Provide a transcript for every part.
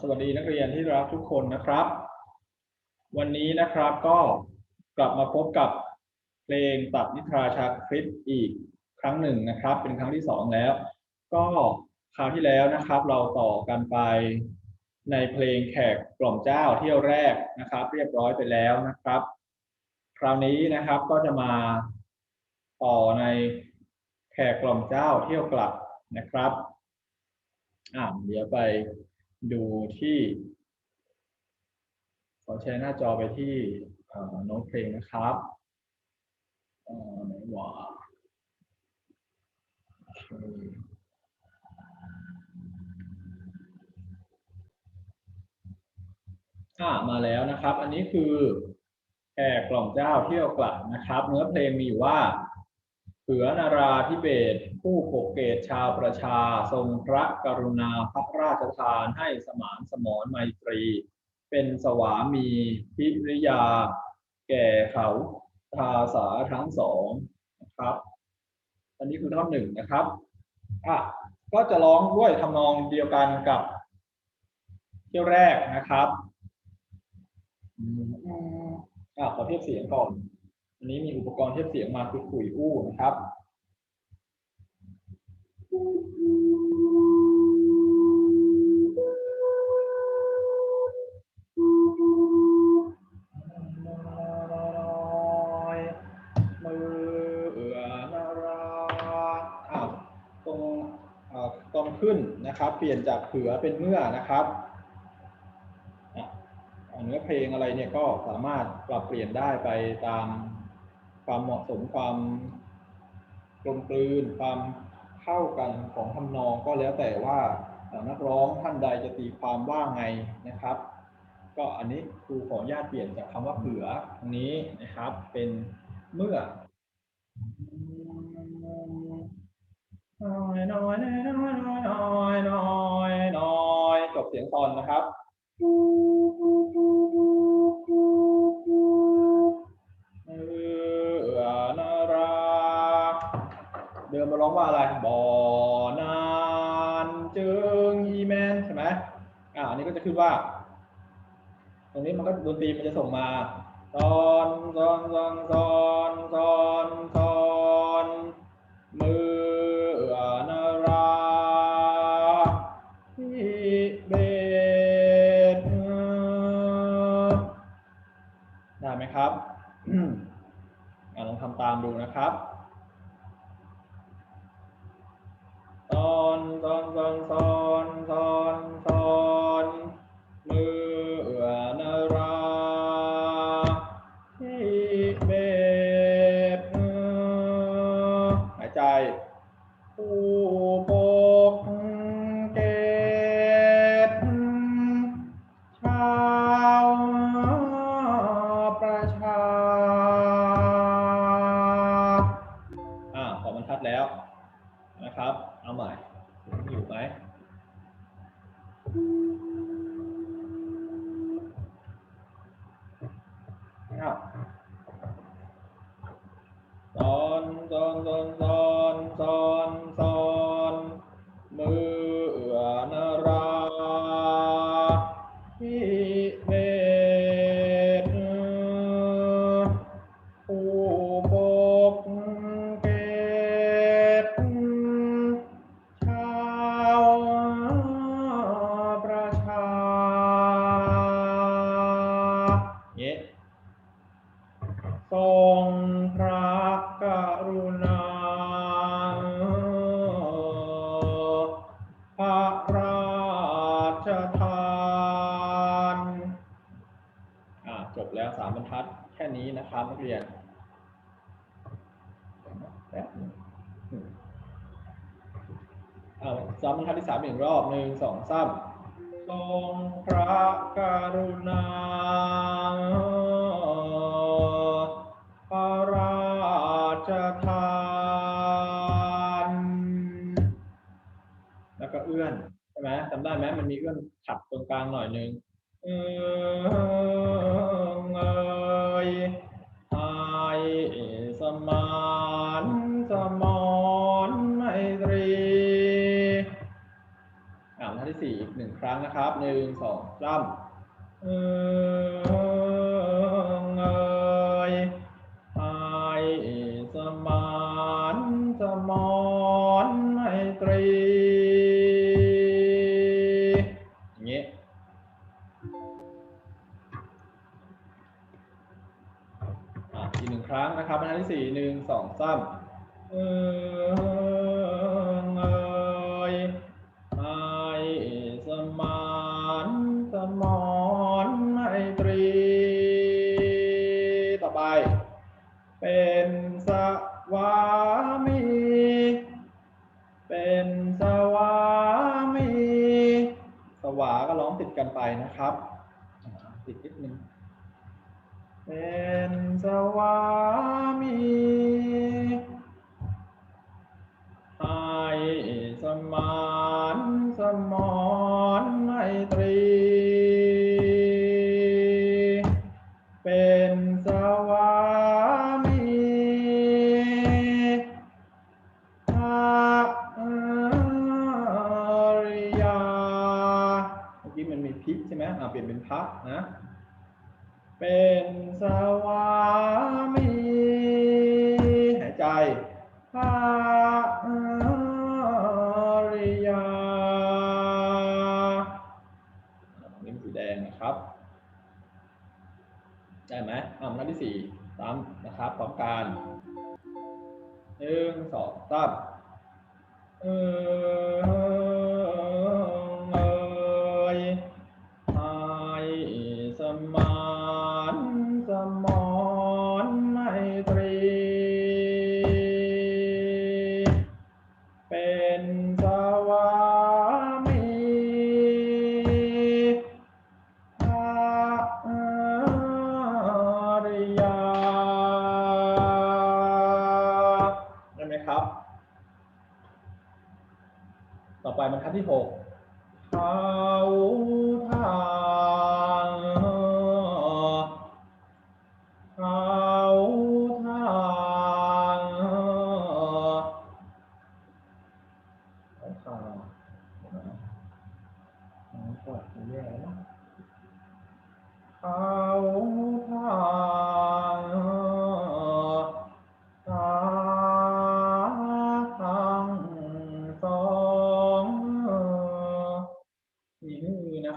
สวัสดีนักเรียนที่รักทุกคนนะครับ วันนี้นะครับก็กลับมาพบกับเพลงตัดนิทราชาคริสอีกครั้งหนึ่งนะครับ เป็นครั้งที่สองแล้ว ก็คราวที่แล้วนะครับ เราต่อกันไปในเพลงแขกกล่อมเจ้าเที่ยวแรกนะครับ เรียบร้อยไปแล้วนะครับ คราวนี้นะครับก็จะมาต่อในแขกกล่อมเจ้าเที่ยวกลับนะครับอ่าเดี๋ยวไป ดูที่ ขอแชร์หน้าจอไปที่เอ่อโน้ตเพลงนะครับเอ่อไหนวะอ่ามาแล้วนะครับ อันนี้คือแขกกล่อมเจ้าเที่ยวกลับนะครับ เนื้อเพลงมีอยู่ว่า เผือนาราธิเบศผู้ปกเกตชาวประชาทรงพระกรุณาพระราชทานให้สมานสมรไมตรี เป็นสวามีพิริยา แก่เขาทาสาทั้งสองนะครับ อันนี้คือท่อนหนึ่งนะครับอะก็จะร้องด้วยทำนองเดียวกันกับเที่ยวแรกนะครับอะขอเทียบเสียงก่อน อันนี้มีอุปกรณ์เทียบเสียงมาคือขุยอู้นะครับมือเอือนาราอ้าตรงอ่อตอนขึ้นนะครับ เปลี่ยนจากเผือเป็นเมื่อนะครับเนื้อเพลงอะไรเนี่ยก็สามารถปรับเปลี่ยนได้ไปตาม ความเหมาะสมความกลมกลืนความเข้ากันของทำนองก็แล้วแต่ว่านักร้องท่านใดจะตีความว่าไงนะครับ ก็อันนี้ครูขออนุญาตเปลี่ยนจากคำว่าเผื่อตรงนี้นะครับ เป็นเมื่อน้อยน้อยน้อยน้อยน้อยน้อยจบเสียงตอนนะครับ ว่าอะไรบ่อนานจึงอีแมนใช่ไหมอ่าอันนี้ก็จะขึ้นว่า ตรงนี้มันก็ดนตรีมันจะส่งมาตอนตอนตอนตอนตอนตอนมือเอือนราที่เบสได้ไหมครับอะลองทำตามดูนะครับ 沧桑 Oh, เอาสามบรรทัดที่สามอีกรอบหนึ่งสองสามทรงพระกรุณาพระราชทานแล้วก็เอื้อนใช่ไหมจำได้ไหมมันมีเอื้อนขัดตรงกลางหน่อยนึง อ่ารทัดที่สี่อีกหนึ่งครั้งนะครับหนึ่งสองสามเออเอยไอสมานสมอนไมตรีอย่างนี้อะอีกหนึ่งครั้งนะครับทัดที่สี่หนึ่งสองสามเออ นไปนะครับติดนิดนึงเป็นสวามีให้สมานสมอนไมตรี เป็นสวา เป็นสวามีหายใจภาริยาลิ้มสีแดงนะครับ ได้ไหมอ่าหน้าที่สี่ซ้ำนะครับพร้อมกันหนึ่งสองสามเออ ต่อไปบรรทัดที่หกเขาทาง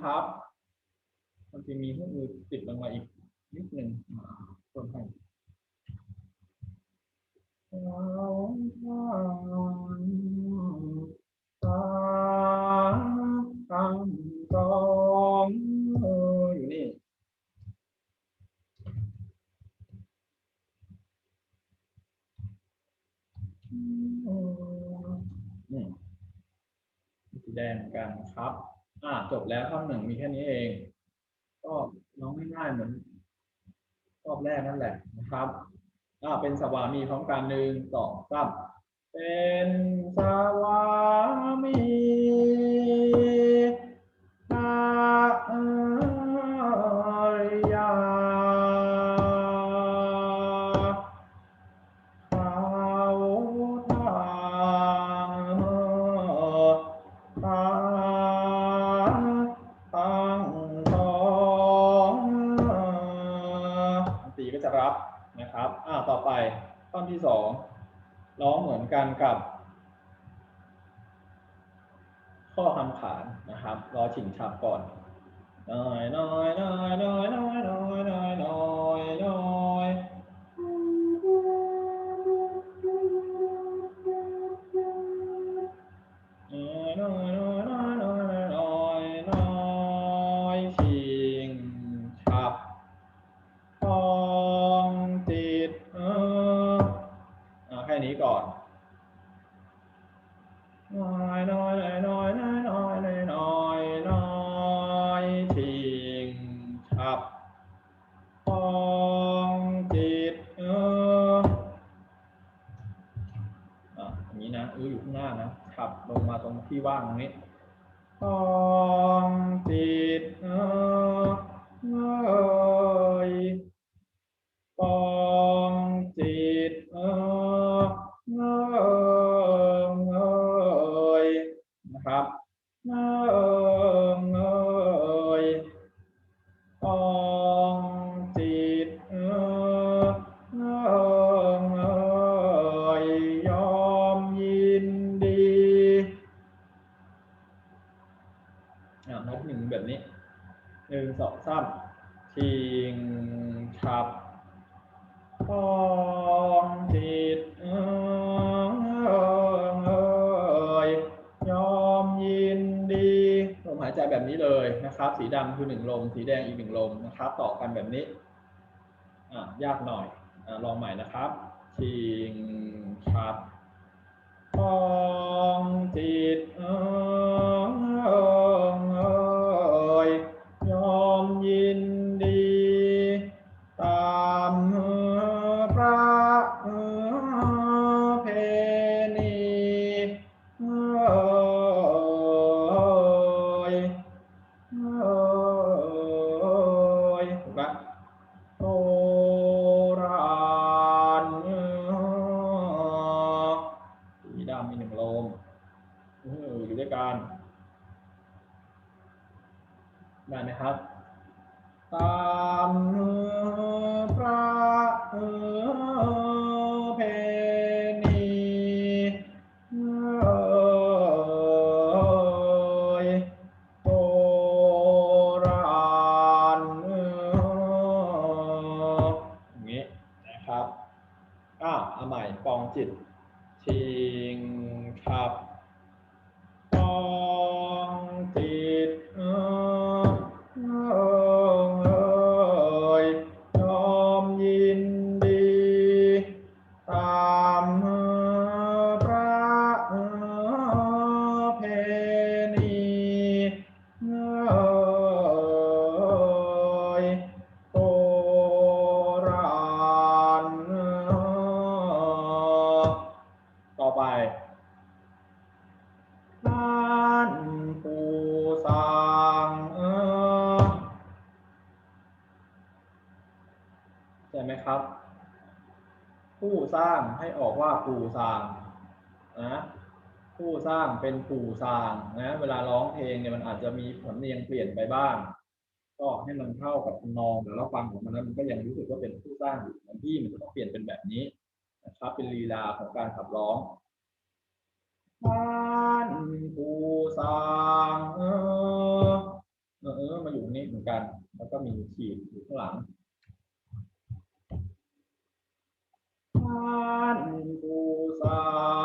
นะครับมันจะมีหูอือติดลงมาอีกนิดหนึ่งอ่าเพิ่มให้เขาทางทางทางสองเอออยู่นี่อืมสีแดงกันครับ อ่าจบแล้วข้อหนึ่งมีแค่นี้เอง ก็น้องง่ายๆเหมือนรอบแรกนั่นแหละนะครับอ่าเป็นสวามีพร้อมกันหนึ่งสองสามเป็นสวามี ท่อนที่สองร้องเหมือนกันกับ ข้อคำขานนะครับ รอฉิงฉับก่อนน้อยน้อยน้อยน้อยน้อยน้อยน้อยน้อย ที่ว่างตรงนี้ คือหนึ่งลม สีแดงอีกหนึ่งลมนะครับ ต่อกันแบบนี้อะยากหน่อยอลองใหม่นะครับชิงฉับทองจิตเอ่ยยอมยิน ได้ไหมครับ ตามพระเพณีเอยโบราณอย่างนี้นะครับอ้าวเอาใหม่ปองจิตชิงขับ ครับ ผู้สร้างให้ออกว่าผู้สร้างนะผู้สร้างเป็นผู้สร้างนะเวลาร้องเพลงเนี่ยมันอาจจะมีผลเนียงเปลี่ยนไปบ้าง ก็ให้มันเข้ากับทนองแต่เราฟังของมันแล้วมันก็ยังรู้สึกว่าเป็นผู้สร้างอยู่บางที่มันจะต้องเปลี่ยนเป็นแบบนี้นะครับเป็นลีลาของการขับร้องท่านผู้สร้างเออเออเออมาอยู่ตรงนี้เหมือนกัน แล้วก็มีขีดอยู่ข้างหลัง ท่า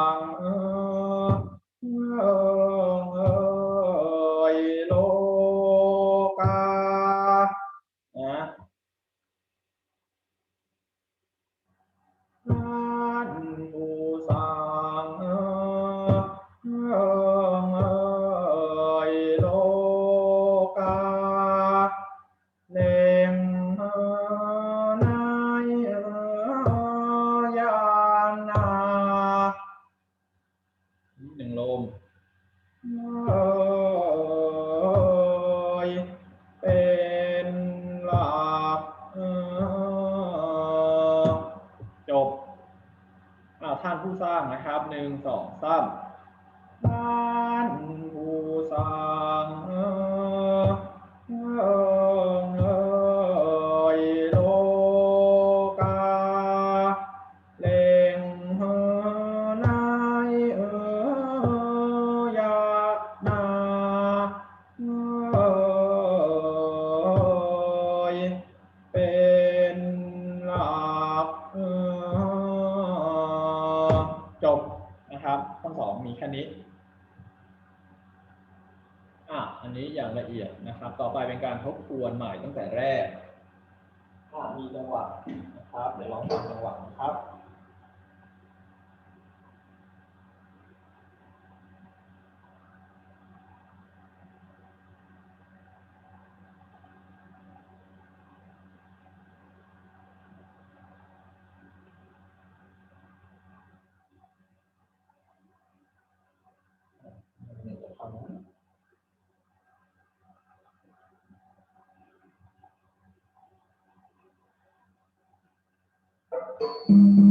ตั้งแต่แรกอะมีจังหวะนะครับ เดี๋ยวลองฟังจังหวะนะครับ Thank ก็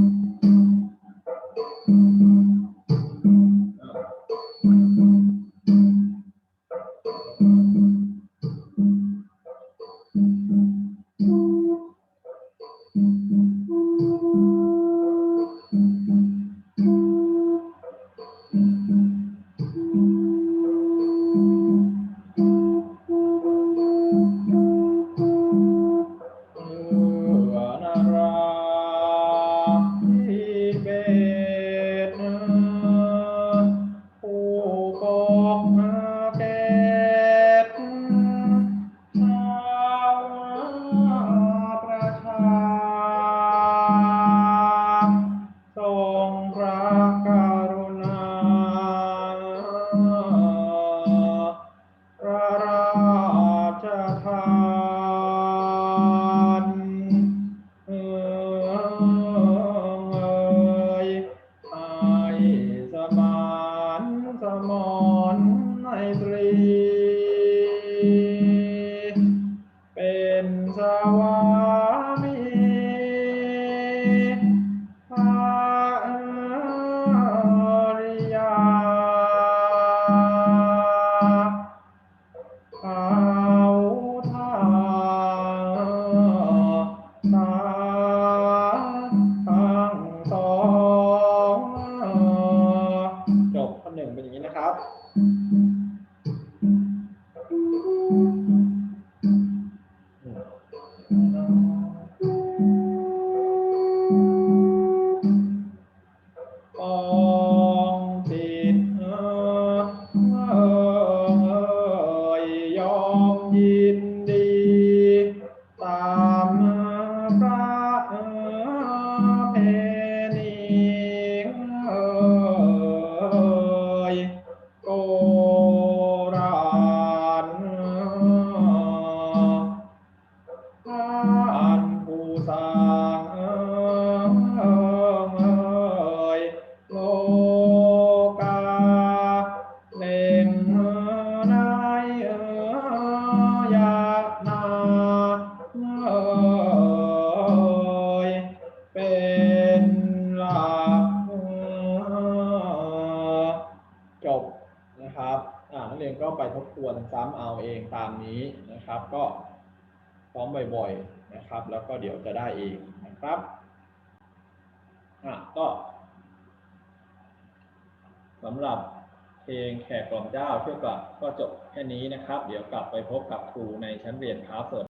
เอาเองตามนี้นะครับ ก็ซ้อมบ่อยๆนะครับ แล้วก็เดี๋ยวจะได้เองนะครับอะก็สำหรับเพลงแขกกล่อมเจ้าเที่ยวกลับก็จบแค่นี้นะครับ เดี๋ยวกลับไปพบกับครูในชั้นเรียนครับสวัสดี